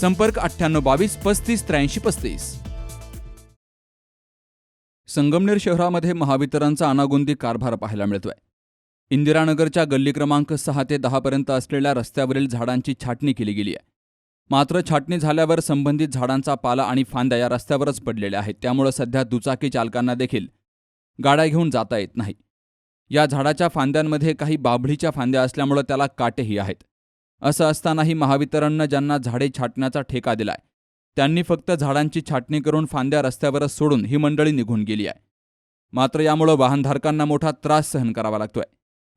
संपर्क अठ्ठ्याण्णव बावीस पस्तीस त्र्याऐंशी पस्तीस. संगमनेर शहरामध्ये महावितरणचा अनागोंदी कारभार पाहायला मिळतोय. इंदिरानगरच्या गल्ली क्रमांक सहा ते दहापर्यंत असलेल्या रस्त्यावरील झाडांची छाटणी केली गेली आहे. मात्र छाटणी झाल्यावर संबंधित झाडांचा पाला आणि फांद्या या रस्त्यावरच पडलेल्या आहेत. त्यामुळे सध्या दुचाकी चालकांना देखील गाड्या घेऊन जाता येत नाही. या झाडाच्या फांद्यांमध्ये काही बाभळीच्या फांद्या असल्यामुळे त्याला काटेही आहेत. असं असतानाही महावितरणनं ज्यांना झाडे छाटण्याचा ठेका दिलाय त्यांनी फक्त झाडांची छाटणी करून फांद्या रस्त्यावरच सोडून ही मंडळी निघून गेली आहे. मात्र यामुळं वाहनधारकांना मोठा त्रास सहन करावा लागतोय.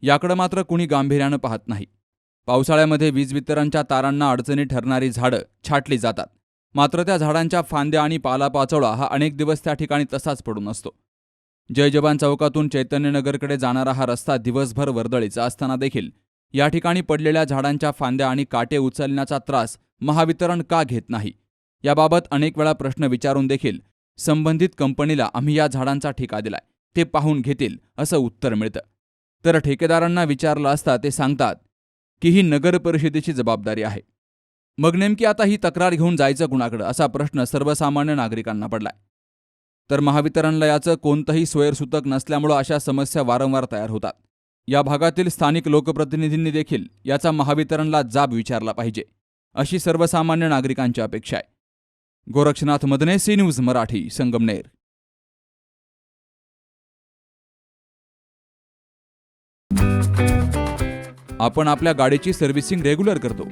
याकडं मात्र कुणी गांभीर्यानं पाहत नाही. पावसाळ्यामध्ये वीज वितरणच्या तारांना अडचणी ठरणारी झाडं छाटली जातात. मात्र त्या झाडांच्या फांद्या आणि पालापाचोळा हा अनेक दिवस त्या ठिकाणी तसाच पडून असतो. जय जवान चौकातून चैतन्यनगरकडे जाणारा हा रस्ता दिवसभर वर्दळीचा असताना देखील या ठिकाणी पडलेल्या झाडांच्या फांद्या आणि काटे उचलण्याचा त्रास महावितरण का घेत नाही? याबाबत अनेक वेळा प्रश्न विचारून देखील संबंधित कंपनीला आम्ही या झाडांचा ठेका दिलाय ते पाहून घेतील असं उत्तर मिळतं. तर ठेकेदारांना विचारलं असता ते सांगतात की ही नगर परिषदेची जबाबदारी आहे. मग नेमकी आता ही तक्रार घेऊन जायचं कुणाकडं असा प्रश्न सर्वसामान्य नागरिकांना पडलाय. तर महावितरणला याचं कोणतंही सोयरसूतक नसल्यामुळं अशा समस्या वारंवार तयार होतात. या भागातील स्थानिक लोकप्रतिनिधींनी देखील याचा महावितरणला जाब विचारला पाहिजे अशी सर्वसामान्य नागरिकांची अपेक्षा आहे. Gorakshnath Madane C news Marathi Sangamner. आपण आपल्या गाडीची सर्व्हिसिंग रेग्युलर करतो.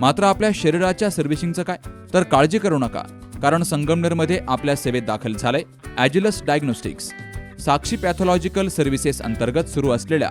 मात्र आपल्या शरीराच्या सर्व्हिसिंगचं काय? तर काळजी करू नका कारण संगमनेरमध्ये आपल्या सेवेत दाखल झालंय Agilus diagnostics. Sakshi pathological services अंतर्गत सुरू असलेल्या